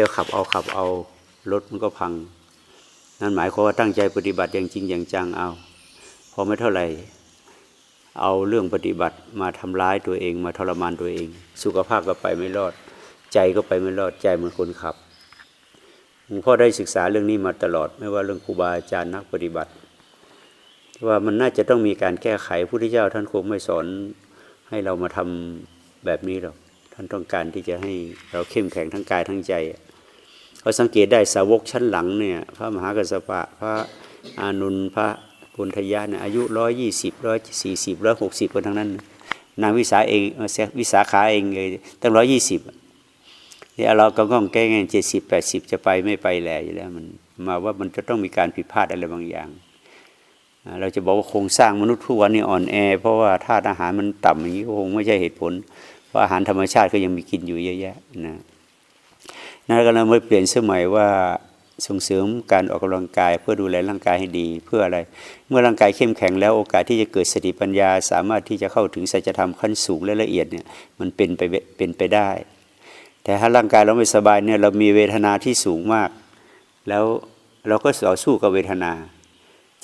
ที่ยวขับเอาขับเอารถมันก็พัง นั่นหมายความว่าตั้งใจปฏิบัติอย่างจริงอย่างจังเอา พอไม่เท่าไหร่ เอาเรื่องปฏิบัติมาทำร้ายตัวเอง มาทรมานตัวเอง สุขภาพก็ไปไม่รอด ใจก็ไปไม่รอดใจเหมือนคนขับหลวงพ่อได้ศึกษาเรื่องนี้มาตลอด ไม่ว่าเรื่องครูบาอาจารย์นักปฏิบัติ ว่ามันน่าจะต้องมีการแก้ไขพระพุทธเจ้าท่านคงไม่สอนให้เรามาทำแบบนี้หรอกท่านต้องการที่จะให้เราเข้มแข็งทั้งกายทั้งใจ เราสังเกตได้สาวกชั้นหลังเนี่ยพระมหากัสสปะพระอานุนพระปุณทยาเนี่ยอายุร้อยยี่สิบร้อยสี่สิบร้อยหกสิบคนทั้งนั้น นางวิสาเองวิสาขาเองเลยตั้งร้อยยี่สิบเนี่ยเราก็ง่องแก้งเจ็ดสิบแปดสิบจะไปไม่ไปแหล่อยู่แล้วมันมาว่ามันจะต้องมีการผิดพลาดอะไรบางอย่าง เราจะบอกว่าโครงสร้างมนุษย์ทุกวันนี้อ่อนแอ เพราะว่าธาตุอาหารมันต่ำอย่างนี้ก็คงไม่ใช่เหตุผล เพราะอาหารธรรมชาติก็ยังมีกินอยู่เยอะแยะนะ นั่นก็เราไม่เปลี่ยนสมัยว่าส่งเสริมการออกกำลังกายเพื่อดูแลร่างกายให้ดี เพื่ออะไร เมื่อร่างกายเข้มแข็งแล้วโอกาสที่จะเกิดสติปัญญา สามารถที่จะเข้าถึงสัจธรรมขั้นสูงและละเอียดเนี่ยมันเป็นไปเป็นไปได้ แต่ถ้าร่างกายเราไม่สบายเนี่ยเรามีเวทนาที่สูงมาก แล้วเราก็ต่อสู้กับเวทนา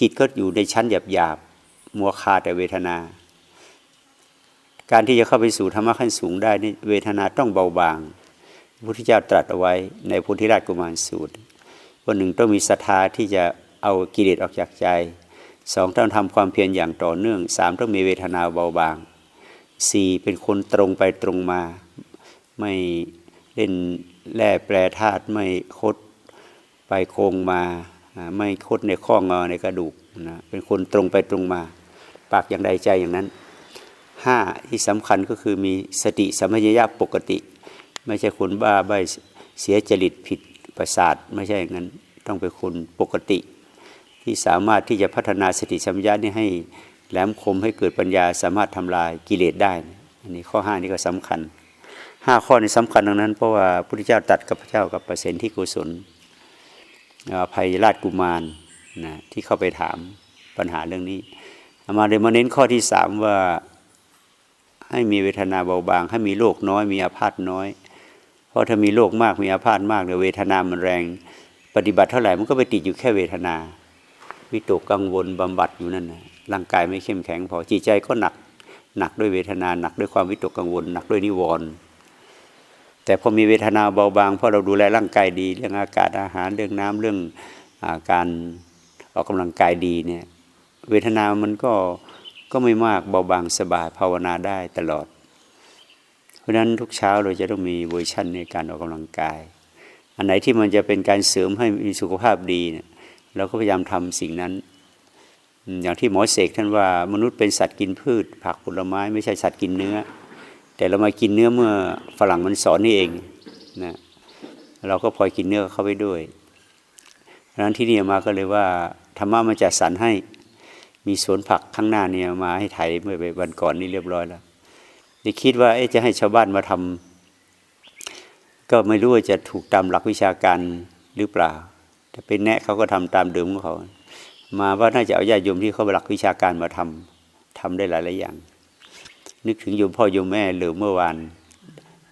จิตก็อยู่ในชั้นหยาบหยาบๆมัวคาแต่เวทนา การที่จะเข้าไปสู่ธรรมะขั้นสูงได้นี่เวทนาต้องเบาบาง พุทธเจ้าตรัสเอาไว้ในพุทธิราชกุมารสูตรว่าหนึ่งต้องมีศรัทธาที่จะเอากิเลสออกจากใจสองต้องทำความเพียรอย่างต่อเนื่องสามต้องมีเวทนาเบาบางสี่เป็นคนตรงไปตรงมา ไม่เล่นแร่แปรธาตุไม่คดไปโคงมาอ่าไม่คดในข้องอในกระดูกนะเป็นคนตรงไปตรงมา ปากอย่างใดใจอย่างนั้นห้าที่สำคัญก็คือมีสติสัมปชัญญะปกติ ไม่ใช่คนบ้าใบเสียจริตผิดประสาท ไม่ใช่อย่างนั้นต้องเป็นคนปกติ ที่สามารถที่จะพัฒนาสติสัมปชัญญะนี้ให้แหลมคมให้เกิดปัญญาสามารถทำลายกิเลสได้ อันนี้ข้อห้านี้ก็สำคัญห้าข้อนี้สำคัญดังนั้น เพราะว่าพระพุทธเจ้าตัดกับพระเจ้ากับเปอร์เซ็นที่กุศลอภัยราชกุมารนะที่เข้าไปถามปัญหาเรื่องนี้ามาเดี๋ยมาเน้นข้อที่สามว่าให้มีเวทนาเบาบาง ให้มีโรคน้อย มีอาพาธน้อย ราะถ้ามีโรคมากมีอาพาธมากเนี่ยเวทนามันแรง ปฏิบัติเท่าไหร่มันก็ไปติดอยู่แค่เวทนาวิตกกังวลบำบัดอยู่นั่นนะร่างกายไม่เข้มแข็งพอจิตใจก็หนักหนักด้วยเวทนาหนักด้วยความวิตกกังวล หนักด้วยนิวรณ์แต่พอมีเวทนาเบาบางเพราะเราดูแลร่างกายดี เรื่องอากาศอาหารเรื่องน้ำเรื่องอาการออกกำลังกายดีเนี่ยเวทนามันก็ก็ไม่มากเบาบางสบายภาวนาได้ตลอด ราะนั้นทุกเช้าเราจะต้องมีเวอร์ชันในการออกกำลังกาย อันไหนที่มันจะเป็นการเสริมให้มีสุขภาพดีเนี่ยเราก็พยายามทำสิ่งนั้น อย่างที่หมอเสกท่านว่ามนุษย์เป็นสัตว์กินพืช ผักผลไม้ไม่ใช่สัตว์กินเนื้อ แต่เรามากินเนื้อเมื่อฝรั่งมันสอนนี่เองนะเราก็พลอยกินเนื้อเข้าไปด้วยเพราะนั้นที่นี่มาก็เลยว่าธรรมะมันจะสรรให้มีสวนผักข้างหน้าเนี่ยมาให้ไถเมื่อวันก่อนนี่เรียบร้อยแล้ว จะคิดว่าเอ๊ะจะให้ชาวบ้านมาทำก็ไม่รู้ว่าจะถูกตามหลักวิชาการหรือเปล่า แต่เป็นแนะเขาก็ทำตามเดิมของเขา มาว่าน่าจะเอาญาติโยมที่เขาหลักวิชาการมาทำทำได้หลายหลายอย่าง นึกถึงโยมพ่อโยมแม่เหลิมเมื่อวาน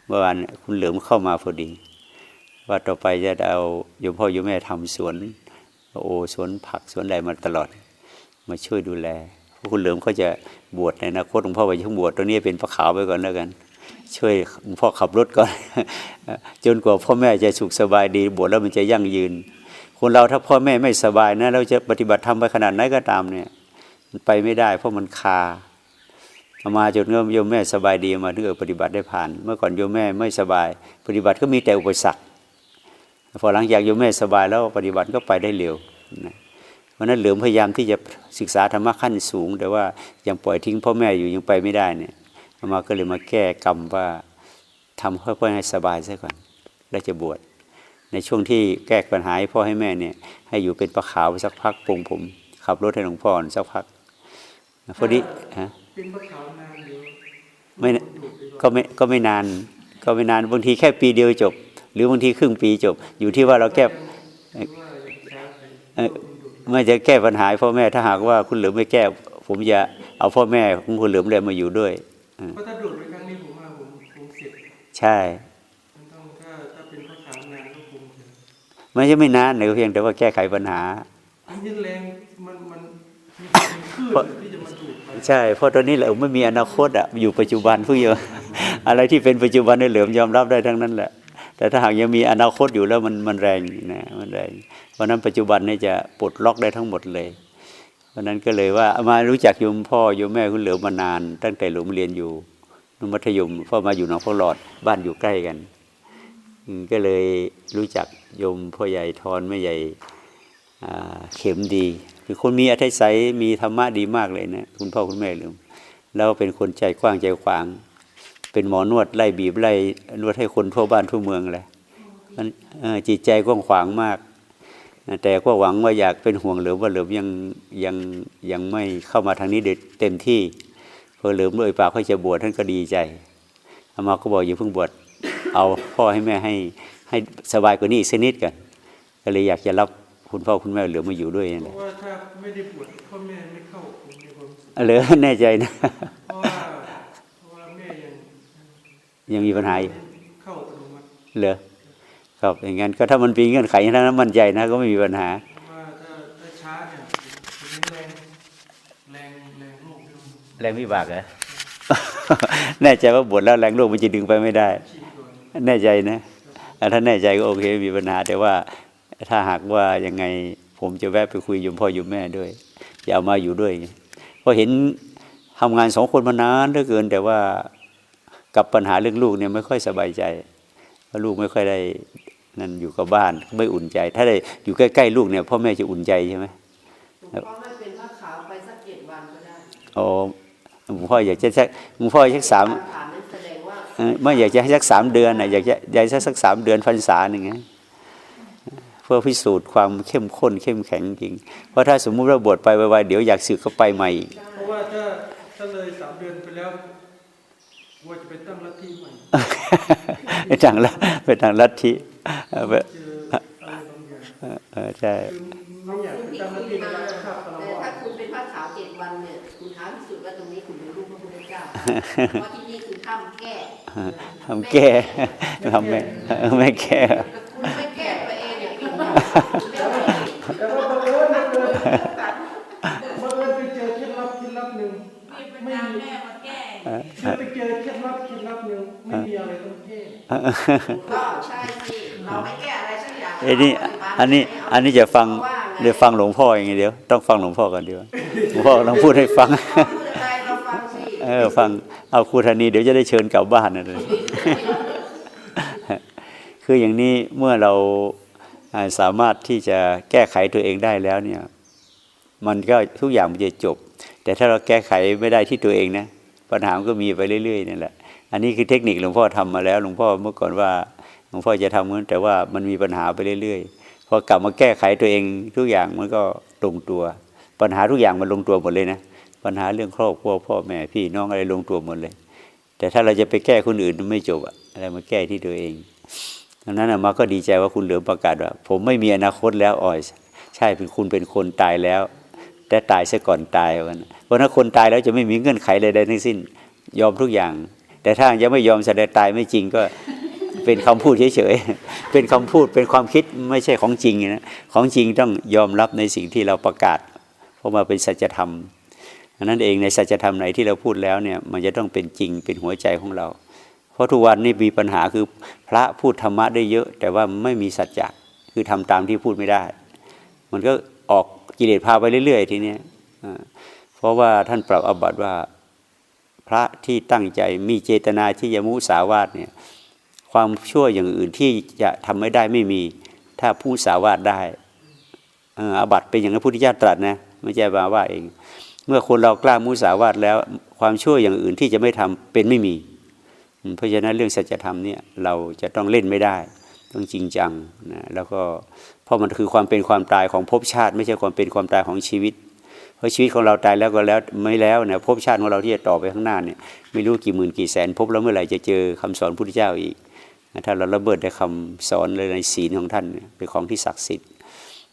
เมื่อวานคุณเหลิมเข้ามาพอดี ว่าต่อไปจะเอาโยมพ่อโยมแม่ทำสวน โอ้สวนผักสวนอะไรมาตลอด มาช่วยดูแล คุณเหลิมเขาจะบวชในอนาคตหลวงพ่อไปช่วงบวชตรงนี้เป็นพระขาวไปก่อนแล้วกัน ช่วยหลวงพ่อขับรถก่อน จนกว่าพ่อแม่จะสุขสบายดีบวชแล้วมันจะยั่งยืน คนเราถ้าพ่อแม่ไม่สบายนะเราจะปฏิบัติธรรมไปขนาดไหนก็ตามเนี่ยมันไปไม่ได้ เพราะมันคาอามาจนเงื่อโยมแม่สบายดีมาถึงปฏิบัติได้ผ่าน เมื่อก่อนโยมแม่ไม่สบาย ปฏิบัติก็มีแต่อุปสรรคพอหลังจากโยมแม่สบายแล้วปฏิบัติก็ไปได้เร็วนะ เพราะนั้นเหลือพยายามที่จะศึกษาธรรมะขั้นสูง แต่ว่ายังปล่อยทิ้งพ่อแม่อยู่ยังไปไม่ได้เนี่ยอามาก็เลยมาแก้กรรมว่าทำเพื่อให้สบายซะก่อน แล้วจะบวชในช่วงที่แก้ปัญหาให้พ่อให้แม่เนี่ยให้อยู่เป็นประขาวไปสักพักปรงผม ขับรถให้หลวงพ่อสักพักพอดีฮะเป็นพระขาวนานอยู่ไม่ก็ไม่ก็ไม่นาน ก็ไม่นานบางทีแค่ปีเดียวจบ หรือบางทีครึ่งปีจบ อยู่ที่ว่าเราแก้ ไปเอ่อเมื่อจะแก้ปัญหาให้พ่อแม่ถ้าหากว่าคุณเหลือมไม่แก้ ผมจะเอาพ่อแม่ของคุณเหลือมเลยมาอยู่ด้วยเพราะถ้าดูดไปครั้งนี้ผมว่าผมผมเสร็จใช่มันต้องถ้าถ้าเป็นพระขาวนานก็คงไม่ใช่ไม่นานเลยเพียงแต่ว่าแก้ไขปัญหาอันนี้แรงมันมันมีเป็นคลื่นที่จะมาดูดไปใช่เพราะตอนนี้เราไม่มีอนาคตอะอยู่ปัจจุบันเพิ่งเยอะอะไรที่เป็นปัจจุบันนี่เหลือมยอมรับได้ทั้งนั้นแหละ แต่ถ้าหากยังมีอนาคตอยู่แล้วมันมันแรงนะมันแรง เพราะนั้นปัจจุบันนี่จะปลดล็อกได้ทั้งหมดเลย เพราะนั้นก็เลยว่ามารู้จักโยมพ่อโยมแม่คุณเหลือมานาน ตั้งแต่หลวงเรียนอยู่นุมัธยมพ่อมาอยู่หนองพ่อหลอดบ้านอยู่ใกล้กันก็เลยรู้จักโยมพ่อใหญ่ทอนแม่ใหญ่เข็มดี คือคนมีอัธยศัยมีธรรมะดีมากเลยนะคุณพ่อคุณแม่เหลืมแล้วเป็นคนใจกว้างใจขวาง เป็นหมอนวดไล่บีบไล่นวดให้คนทั่วบ้านทั่วเมืองเลยมันเอ่อจิตใจกว้างขวางมาก แต่ก็หวังว่าอยากเป็นห่วงเหลิมว่าเหลิมยังยังยังไม่เข้ามาทางนี้เด็ดเต็มที่เพอเหลิมด้วยปากเขาจะบวชท่านก็ดีใจอามาก็บอกอย่าเพิ่งบวชเอาพ่อให้แม่ให้ให้สบายกว่านี้อีกสักนิดกันก็เลยอยากจะรับคุณพ่อคุณแม่เหลือมาอยู่ด้วยนั่นเพแหละราะว่าถ้าไม่ได้บวชพ่อแม่ไม่เข้าผมมีความรู้สึกเหลือแน่ใจนะ เพราะว่าเพราะว่าแม่ยัง ยังมีปัญหาอยู่เข้าอัตโนมัติเหลือครับอย่างนั้นก็ถ้ามันมีเงื่อนไขถ้านั้นมั่นใจนะก็ไม่มีปัญหาเพราะว่าถ้าถ้าช้าเนี่ยผมแรงแรงแรงโลกที่มันแรงวิบากเหรอแน่ใจว่าบวชแล้วแรงโลกมันจะดึงไปไม่ได้ฉีดก่อนแน่ใจนะอะถ้าแน่ใจก็โอเคไม่มีปัญหา แต่ว่าถ้าหากว่ายังไงผมจะแวะไปคุยโยมพ่อโยมแม่ด้วย อย่าเอามาอยู่ด้วยเพราะเห็นทำงานสองคนมานานเหลือเกิน แต่ว่า กับปัญหาเรื่องลูกเนี่ยไม่ค่อยสบายใจเพราะลูกไม่ค่อยได้นั่นอยู่กับบ้านไม่อุ่นใจ ถ้าได้อยู่ใกล้ๆลูกเนี่ยพ่อแม่จะอุ่นใจใช่ไหมหลวงพ่อให้เป็นผ้าขาวไปสักเจ็ดวันก็ได้โอ้หลวงพ่ออยากจะสักหลวงพ่อสักสามการผ่านนั้นแสดงว่าเอ่อไม่อยากจะให้สักสามเดือนนะอยากจะอยากจะสักสามเดือนพรรษาหนึ่งนะเพื่อพิสูจน์ความเข้มข้นเข้มแข็งจริง เพราะถ้าสมมุติว่าบวชไปไวๆเดี๋ยวอยากสึกก็ไปใหม่อีกเพราะว่าถ้าถ้าเลยสามเดือนไปแล้ว ว่าจะไปตั้งลัทธิใหม่ไปทางละไปทางลัทธิเออไปเจออะไรบางอย่างเออใช่คือไม่อยากคุณไปที่ตั้งลัคุทณธิมาแล้วข้าพแต่เจ้าถ้าคุณเป็นผ้าขาวเจ็ดวันเนี่ยคุณท้าพิสูจน์ว่าตรงนี้คุณเป็นลูกพระพุทธเจ้าเพราะที่นี่คือถ้ำแก้ทำแก้ทำไม่ไม่แก้คุณไม่แก้ตัวเองเนี่ยคุณไม่แต่ว่าบังเอิญบังเอิญบังเอิญไปเจอเคล็ดลับเคล็ดลับหนึ่งมีปัญญาแม่มาแก้ คือไปเจอเคล็ดลับเคล็ดลับหนึ่งไม่มีอะไรต้องแก้ก็ใช่สิเราไม่แก้อะไรสักอย่างไอ้นี่อันนี้อันนี้จะฟังเดี๋ยวฟังหลวงพ่ออย่างเดียวต้องฟังหลวงพ่อกันเดียวหลวงพ่อต้องพูดให้ฟังพูดอะไรเราฟังสิเออฟังเอาครูธนีเดี๋ยวจะได้เชิญกลับบ้านนะเลยคืออย่างนี้เมื่อเราอ่าสามารถที่จะแก้ไขตัวเองได้แล้วเนี่ย มันก็ทุกอย่างมันจะจบ แต่ถ้าเราแก้ไขไม่ได้ที่ตัวเองนะ ปัญหาก็มีไปเรื่อยๆนี่แหละ อันนี้คือเทคนิคหลวงพ่อทำมาแล้วหลวงพ่อเมื่อก่อนว่าหลวงพ่อจะทำเหมือนแต่ว่ามันมีปัญหาไปเรื่อยๆพอกลับมาแก้ไขตัวเองทุกอย่างมันก็ลงตัว ปัญหาทุกอย่างมันลงตัวหมดเลยนะปัญหาเรื่องครอบครัวพ่อแม่พี่น้องอะไรลงตัวหมดเลย แต่ถ้าเราจะไปแก้คนอื่นมันไม่จบอะอะไรมาแก้ที่ตัวเองดังนั้นอามาก็ดีใจว่าคุณเหลือประกาศว่า ผมไม่มีอนาคตแล้วออย ใช่เป็นคุณเป็นคนตายแล้ว แต่ตายซะก่อนตายวันเพราะถ้าคนตายแล้วจะไม่มีเงื่อนไขใดๆทั้งสิ้น ยอมทุกอย่าง แต่ถ้ายังไม่ยอมแสดงตายไม่จริงก็เป็นคำพูดเฉยๆ เป็นคำพูดเป็นความคิดไม่ใช่ของจริงนะ ของจริงต้องยอมรับในสิ่งที่เราประกาศ เพราะมาเป็นสัจธรรมนั้นเองในสัจธรรมไหนที่เราพูดแล้วเนี่ยมันจะต้องเป็นจริงเป็นหัวใจของเรา เพราะทุกวันนี้มีปัญหาคือพระพูดธรรมะได้เยอะ แต่ว่าไม่มีสัจจะคือทำตามที่พูดไม่ได้ มันก็ออก กิเลสพาไปเรื่อย ๆ ทีเนี้ยเพราะว่าท่านปรับอบัติว่าพระที่ตั้งใจมีเจตนาที่จะมุสาวาทเนี่ยความชั่วอย่างอื่นที่จะทำไม่ได้ไม่มี ถ้าผู้สาวาทได้อาบัติเป็นอย่างที่พระพุทธเจ้าตรัสนะไม่ใช่มาว่าเอง เมื่อคนเรากล้ามุสาวาทแล้ว ความชั่วอย่างอื่นที่จะไม่ทำเป็นไม่มี เพราะฉะนั้นเรื่องสัจธรรมเนี่ยเราจะต้องเล่นไม่ได้ ต้องจริงจังนะแล้วก็ เพราะมันคือความเป็นความตายของภพชาติ ไม่ใช่ความเป็นความตายของชีวิต เพราะชีวิตของเราตายแล้วก็แล้วไม่แล้วเนี่ยภพชาติของเราที่จะต่อไปข้างหน้าเนี่ยไม่รู้กี่หมื่นกี่แสนภพแล้วเมื่อไหร่จะเจอคำสอนพุทธเจ้าอีกถ้าเราระเบิดในคำสอนเลยในศีลของท่านเป็นของที่ศักดิ์สิทธิ์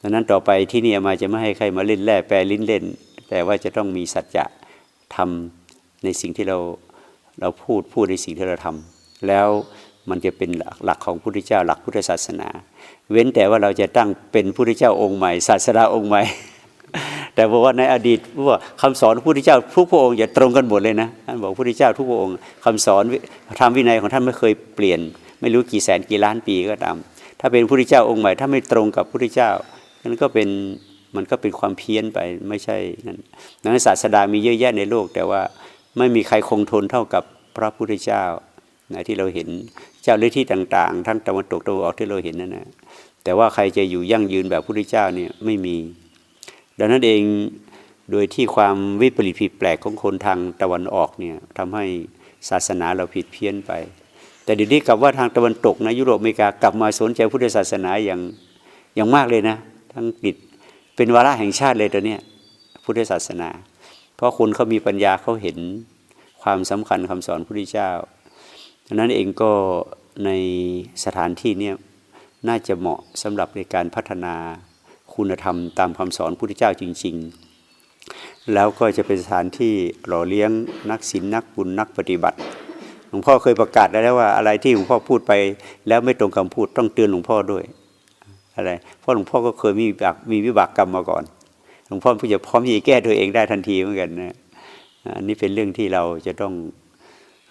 ดังนั้นต่อไปที่นี่มาจะไม่ให้ใครมาเล่นแร่แปรลิ้นเล่น แต่ว่าจะต้องมีสัจจะทำในสิ่งที่เราเราพูดพูดในสิ่งที่เราทำแล้ว มันจะเป็นหลักของพุทธเจ้า หลักพุทธศาสนา เว้นแต่ว่าเราจะตั้งเป็นพุทธเจ้าองค์ใหม่ศาสดาองค์ใหม่ แต่บอกว่าในอดีตว่าคำสอนพระพุทธเจ้าทุกพระองค์จะตรงกันหมดเลยนะท่านบอกพระพุทธเจ้าทุกพระองค์คำสอนธรรมวินัยของท่านไม่เคยเปลี่ยน ไม่รู้กี่แสนกี่ล้านปีก็ตามถ้าเป็นพระพุทธเจ้าองค์ใหม่ถ้าไม่ตรงกับพระพุทธเจ้านั่นก็เป็นมันก็เป็นความเพี้ยนไปไม่ใช่นั่นดังนั้นศาสดามีเยอะแยะในโลก แต่ว่าไม่มีใครคงทนเท่ากับพระพุทธเจ้านะที่เราเห็น เจ้าฤทธิ์ต่างๆ ทั้งตะวันตกตะวันออกที่เราเห็นนั่นนะแต่ว่าใครจะอยู่ยั่งยืนแบบพระพุทธเจ้าเนี่ยไม่มี ดังนั้นเองโดยที่ความวิปริตผิดแปลกของคนทางตะวันออกเนี่ยทำให้ศาสนาเราผิดเพี้ยนไป แต่เดี๋ยวนี้กลับว่าทางตะวันตกนะยุโรปอเมริกากลับมาสนใจพุทธศาสนาอย่างอย่างมากเลยนะทั้งติดเป็นวาระแห่งชาติเลยตอนเนี้ยพุทธศาสนา เพราะคนเขามีปัญญาเขาเห็นความสำคัญคำสอนพระพุทธเจ้า ดังนั้นเองก็ในสถานที่เนี่ยน่าจะเหมาะสำหรับในการพัฒนาคุณธรรมตามคำสอนพระพุทธเจ้าจริง ๆ แล้วก็จะเป็นสถานที่หล่อเลี้ยงนักศีลนักบุญนักปฏิบัติหลวงพ่อเคยประกาศแล้วว่าอะไรที่หลวงพ่อพูดไป แล้วไม่ตรงคำพูดต้องเตือนหลวงพ่อด้วยอะไรเพราะหลวงพ่อก็เคยมีวิบากมีวิบากกรรมมาก่อน หลวงพ่อผู้จะพร้อมที่จะแก้ตัวเองได้ทันทีเหมือนกันนะอันนี้เป็นเรื่องที่เราจะต้อง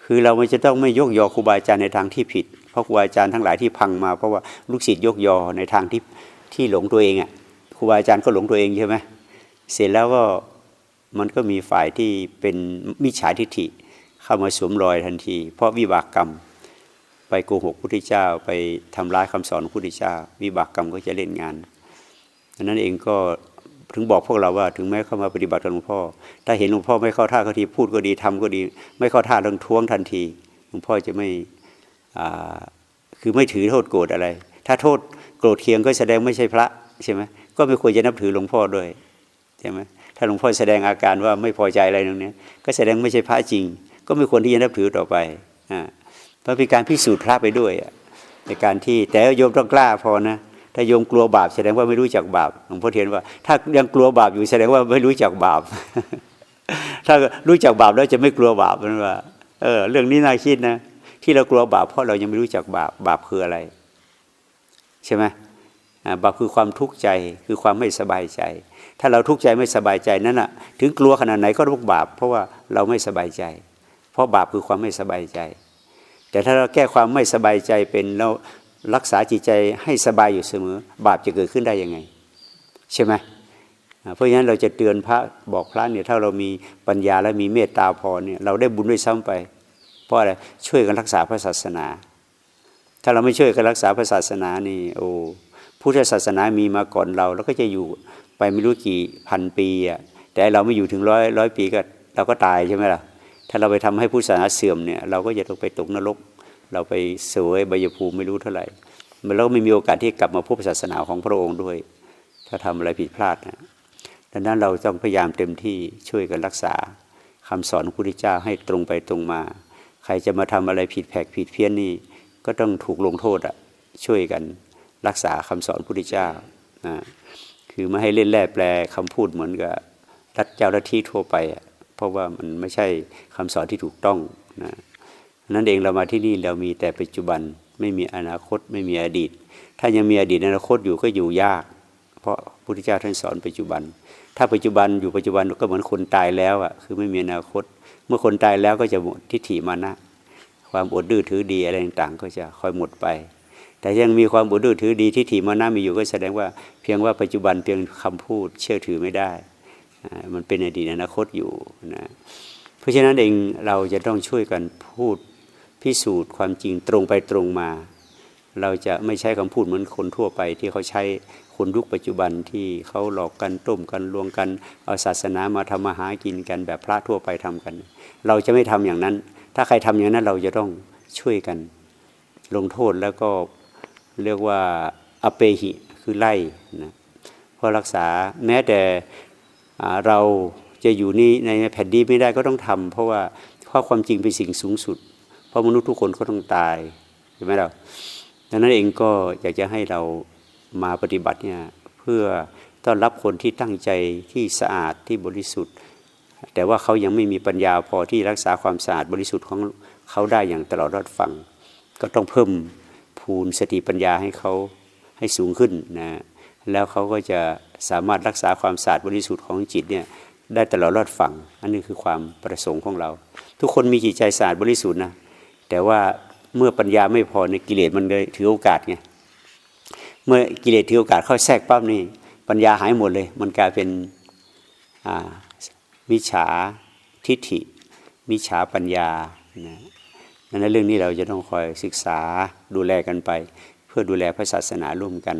คือเราไม่จะต้องไม่ยกยอครูบาอาจารย์ในทางที่ผิด เพราะครูบาอาจารย์ทั้งหลายที่พังมา เพราะว่าลูกศิษย์ยกยอในทางที่ที่หลงตัวเองอะครูบาอาจารย์ก็หลงตัวเองใช่ไหมเสร็จแล้วก็มันก็มีฝ่ายที่เป็นมิจฉาทิฏฐิเข้ามาสวมรอยทันที เพราะวิบากกรรม ไปโกหกพุทธเจ้า ไปทำร้ายคำสอนพุทธเจ้า วิบากกรรมก็จะเล่นงานดังนั้นเองก็ ถึงบอกพวกเราว่าถึงแม้เข้ามาปฏิบัติกับหลวงพ่อ ถ้าเห็นหลวงพ่อไม่เข้าท่าก็ทีพูดก็ดีทำก็ดี ไม่เข้าท่าต้องท้วงทันที หลวงพ่อจะไม่คือไม่ถือโทษโกรธอะไร ถ้าโทษโกรธเคียงก็แสดงไม่ใช่พระใช่ไหมก็ไม่ควรจะนับถือหลวงพ่อด้วยใช่ไหมถ้าหลวงพ่อแสดงอาการว่าไม่พอใจอะไรตรงนี้ก็แสดงไม่ใช่พระจริง ก็ไม่ควรที่จะนับถือต่อไปอ่าเพราะเป็นการพิสูจน์พระไปด้วยในการที่แต่โยมต้องกล้าพอนะ ถ้าโยมกลัวบาปแสดงว่าไม่รู้จักบาปหลวงพ่อเทียนว่า ถ้ายังกลัวบาปอยู่แสดงว่าไม่รู้จักบาป ถ้ารู้จักบาปแล้วจะไม่กลัวบาปมันว่า เออ เรื่องนี้น่าคิดนะที่เรากลัวบาปเพราะเรายังไม่รู้จักบาปบาปคืออะไร ใช่ไหมบาปคือความทุกข์ใจคือความไม่สบายใจ ถ้าเราทุกข์ใจไม่สบายใจนั่นน่ะ ถึงกลัวขนาดไหนก็ทุกบาป เพราะว่าเราไม่สบายใจ เพราะบาปคือความไม่สบายใจ แต่ถ้าเราแก้ความไม่สบายใจเป็นเรา รักษาจิตใจให้สบายอยู่เสมอ บาปจะเกิดขึ้นได้ยังไง ใช่ไหมเพราะฉะนั้นเราจะเตือนพระบอกพระเนี่ยถ้าเรามีปัญญาและมีเมตตาพอเนี่ยเราได้บุญด้วยซ้ำไป เพราะอะไรช่วยกันรักษาพระศาสนา ถ้าเราไม่ช่วยกันรักษาพระศาสนานี่โอ้พุทธศาสนามีมาก่อนเรา แล้วก็จะอยู่ไปไม่รู้กี่พันปีอะแต่เราไม่อยู่ถึงร้อยร้อยปีก็เราก็ตายใช่ไหมล่ะถ้าเราไปทำให้พุทธศาสนาเสื่อมเนี่ยเราก็จะต้องไปตกนรก เราไปเสวยใบยภูมิไม่รู้เท่าไหร่มันเราไม่มีโอกาสที่กลับมาพบศาสนาของพระองค์ด้วย ถ้าทำอะไรผิดพลาดนะดังนั้นเราต้องพยายามเต็มที่ช่วยกันรักษาคำสอนพระพุทธเจ้าให้ตรงไปตรงมา ใครจะมาทำอะไรผิดแผกผิดเพี้ยนนี่ก็ต้องถูกลงโทษอะช่วยกันรักษาคำสอนพระพุทธเจ้านะคือไม่ให้เล่นแร่แปลคำพูดเหมือนกับรัฐเจ้าลัทธิทั่วไป เพราะว่ามันไม่ใช่คำสอนที่ถูกต้องนะ นั่นเองเรามาที่นี่เรามีแต่ปัจจุบันไม่มีอนาคตไม่มีอดีต ถ้ายังมีอดีตอนาคตอยู่ก็อยู่ยาก เพราะพระพุทธเจ้าท่านสอนปัจจุบัน ถ้าปัจจุบันอยู่ปัจจุบันก็เหมือนคนตายแล้วอะคือไม่มีอนาคต เมื่อคนตายแล้วก็จะหมดทิฏฐิมานะความอดดื้อถือดีอะไรต่างๆ ก็จะค่อยหมดไป แต่ยังมีความอดดื้อถือดีทิฏฐิมานะมีอยู่ก็แสดงว่าเพียงว่าปัจจุบันเพียงคำพูดเชื่อถือไม่ได้ มันเป็นอดีตอนาคตอยู่นะเพราะฉะนั้นเองเราจะต้องช่วยกันพูด พิสูจน์ความจริงตรงไปตรงมา เราจะไม่ใช้คำพูดเหมือนคนทั่วไปที่เขาใช้คนยุคปัจจุบันที่เขาหลอกกันต้มกันลวงกันเอาศาสนามาทำมาหากินกันแบบพระทั่วไปทำกัน เราจะไม่ทำอย่างนั้น ถ้าใครทำอย่างนั้นเราจะต้องช่วยกัน ลงโทษแล้วก็เรียกว่าอเปหิคือไล่นะเพราะรักษาแม้แต่เราจะอยู่นี่ในแผ่นดินไม่ได้ก็ต้องทำเพราะว่าเพราะความจริงเป็นสิ่งสูงสุด เพราะมนุษย์ทุกคนก็ต้องตายใช่ไหมเราดังนั้นเองก็อยากจะให้เรามาปฏิบัติเนี่ยเพื่อต้อนรับคนที่ตั้งใจที่สะอาดที่บริสุทธิ์ แต่ว่าเขายังไม่มีปัญญาพอที่รักษาความสะอาดบริสุทธิ์ของเขาได้อย่างตลอดรอดฟัง ก็ต้องเพิ่มพูนสติปัญญาให้เขาให้สูงขึ้นนะแล้วเขาก็จะสามารถรักษาความสะอาดบริสุทธิ์ของจิตเนี่ยได้ตลอดรอดฝังอันนี้คือความประสงค์ของเรา ทุกคนมีจิตใจสะอาดบริสุทธิ์นะ แต่ว่าเมื่อปัญญาไม่พอในกิเลสมันเลยถือโอกาสไงเมื่อกิเลสถือโอกาสเข้าแทรกปั๊บนี่ปัญญาหายหมดเลย มันกลายเป็นมิจฉาทิฏฐิมิจฉาปัญญานะนั้นเรื่องนี้เราจะต้องคอยศึกษาดูแลกันไป เพื่อดูแลพระศาสนาร่วมกัน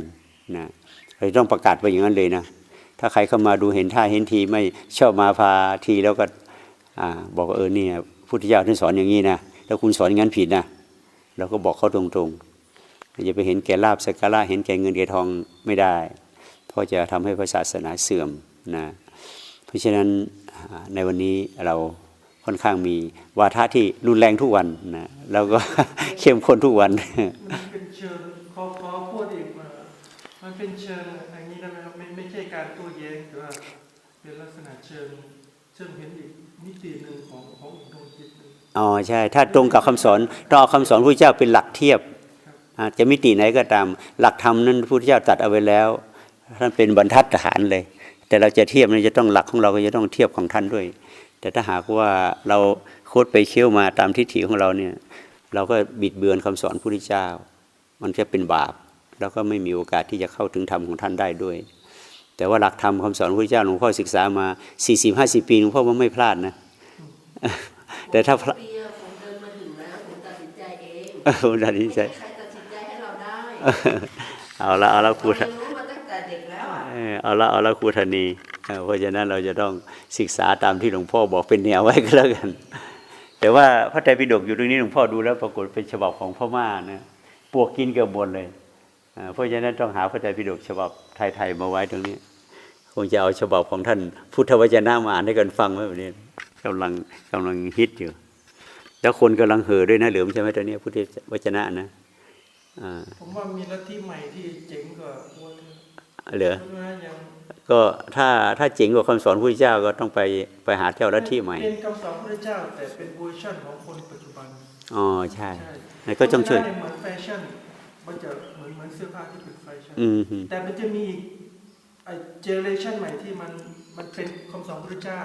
นะเราต้องประกาศไปอย่างนั้นเลยนะถ้าใครเข้ามาดูเห็นท่าเห็นทีไม่ชอบมาพาทีแล้วก็อบอกเออเนี่ยพุทธเจ้าท่านสอนอย่างนี้นะ แล้วคุณสอนอย่างนั้นผิดนะเราก็บอกเขาตรงๆอย่าไปเห็นแก่ลาบสักการะเห็นแก่เงินแก่ทองไม่ได้ เพราะจะทำให้พระศาสนาเสื่อมนะเพราะฉะนั้นในวันนี้เราค่อนข้างมีวาทะที่รุนแรงทุกวันนะแล้วก็เข้มข้นทุกวันมันเป็นเชิงขอขอพูดอีกมันเป็นเชิงอย่างนี้ได้ไมครับไม่ไม่ใช่การโต้แย้งแต่ว่าเป็นลักษณะเชิงเชิงเห็นอีกมิติหนึ่งของของอีกดวงจิตหนึ่ง อ๋อใช่ ถ้าตรงกับคำสอนต้องเอาคำสอนพระเจ้าเป็นหลักเทียบจะมิติไหนก็ตาม หลักธรรมนั้นพระพุทธเจ้าตัดเอาไว้แล้วท่านเป็นบรรทัดฐานเลย แต่เราจะเทียบนั้นจะต้องหลักของเราก็จะต้องเทียบของท่านด้วย แต่ถ้าหากว่าเราโคดไปเคี่ยวมาตามทิฏฐิของเราเนี่ย เราก็บิดเบือนคำสอนพระพุทธเจ้า มันจะเป็นบาป แล้วก็ไม่มีโอกาสที่จะเข้าถึงธรรมของท่านได้ด้วย แต่ว่าหลักธรรมคำสอนพระพุทธเจ้าหลวงพ่อศึกษามา 40-50 ปีหลวงพ่อว่าไม่พลาดนะ แต่ถ้าพลาดปีอะผมเดินมาถึงแล้วผมตัดสินใจเองเออตัดสินใจไม่มีใครตัดสินใจให้เราได้เอาละเอาละครูเราเรียนรู้มาตั้งแต่เด็กแล้วอะเออเอาละเอาละครูธนีเออเพราะฉะนั้นเราจะต้องศึกษาตามที่หลวงพ่อบอกเป็นแนวไว้ก็แล้วกัน แต่ว่าพระไตรปิฎกอยู่ตรงนี้หลวงพ่อดูแล้วปรากฏเป็นฉบับของพ่อม่านะปวกกินเกือบหมดเลยอ่าเพราะฉะนั้นต้องหาพระไตรปิฎกฉบับไทยๆมาไว้ตรงนี้ คงจะเอาฉบับของท่านพุทธวจนะมาอ่านให้กันฟังไว้แบบนี้ กำลังกำลังฮิตอยู่ แล้วคนกำลังเห่อด้วยนะเหลือมใช่ไหมตอนนี้พุทธวจนะนะอ่าผมว่ามีลัทธิใหม่ที่เจ๋งกว่าวัดเหลือเพราะว่าอย่างก็ถ้าถ้าเจ๋งกว่าคำสอนพระพุทธเจ้าก็ต้องไปไปหาเจ้าลัทธิใหม่เป็นคำสอนพระเจ้าแต่เป็นเวอร์ชันของคนปัจจุบันอ๋อใช่ใช่แล้วก็ต้องช่วยเพราะฉะนั้นเนี่ยเหมือนแฟชั่นมันจะเหมือนเหมือนเสื้อผ้าที่เป็นแฟชั่นอืมฮึแต่มันจะมีอีกไอเจเนเรชันใหม่ที่มันมันเป็นคำสอนพระเจ้า